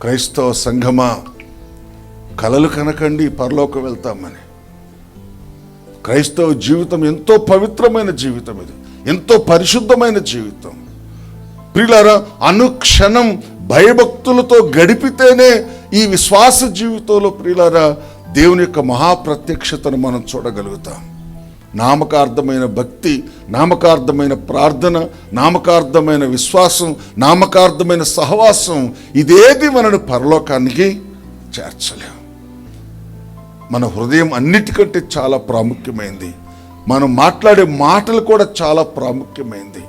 క్రైస్తవ సంఘమా? కలలు కనకండి పరలోకి వెళ్తామని. క్రైస్తవ జీవితం ఎంతో పవిత్రమైన జీవితం ఇది. ఎంతో పరిశుద్ధమైన జీవితం. ప్రియులారా అనుక్షణం భయభక్తులతో గడిపితేనే ఈ విశ్వాస జీవితంలో ప్రియులారా దేవుని యొక్క మహాప్రత్యక్షతను మనం చూడగలుగుతాం. నామకార్థమైన భక్తి నామకార్థమైన ప్రార్థన నామకార్థమైన విశ్వాసం నామకార్థమైన సహవాసం ఇదేది మనను పరలోకానికి చేర్చలేం. మన హృదయం అన్నిటికంటే చాలా ప్రాముఖ్యమైంది. మనం మాట్లాడే మాటలు కూడా చాలా ప్రాముఖ్యమైంది.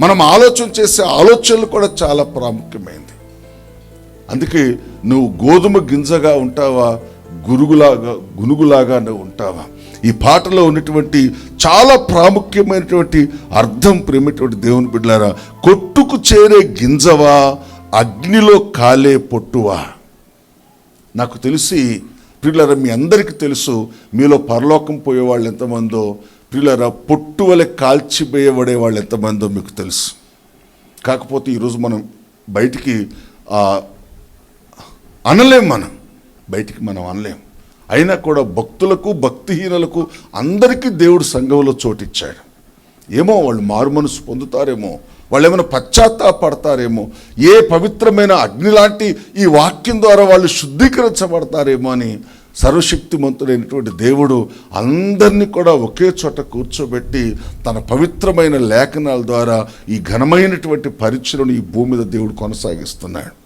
మనం ఆలోచన చేసే ఆలోచనలు కూడా చాలా ప్రాముఖ్యమైంది. అందుకే నువ్వు గోధుమ గింజగా ఉంటావా గురుగులాగా గునుగులాగా నువ్వు ఉంటావా? ఈ పాటలో ఉన్నటువంటి చాలా ప్రాముఖ్యమైనటువంటి అర్థం ప్రేమటువంటి దేవుని బిడ్డలారా కొట్టుకు చేరే గింజవా అగ్నిలో కాలే పొట్టువా? నాకు తెలిసి ప్రియులరా మీ అందరికీ తెలుసు మీలో పరలోకం పోయే వాళ్ళు ఎంతమందో ప్రియులరా పొట్టు వలె కాల్చిపోయేబడే వాళ్ళు ఎంతమందో మీకు తెలుసు. కాకపోతే ఈరోజు మనం బయటికి అనలేం మనం. బయటికి మనం అనలేం. అయినా కూడా భక్తులకు భక్తిహీనులకు అందరికీ దేవుడు సంఘంలో చోటిచ్చాడు. ఏమో వాళ్ళు మారు మనసు పొందుతారేమో వాళ్ళు ఏమైనా పశ్చాత్తాపడతారేమో ఏ పవిత్రమైన అగ్ని లాంటి ఈ వాక్యం ద్వారా వాళ్ళు శుద్ధీకరించబడతారేమో అని సర్వశక్తిమంతుడైనటువంటి దేవుడు అందరినీ కూడా ఒకే చోట కూర్చోబెట్టి తన పవిత్రమైన లేఖనాల ద్వారా ఈ ఘనమైనటువంటి పరిచయను ఈ భూమి మీద దేవుడు కొనసాగిస్తున్నాడు.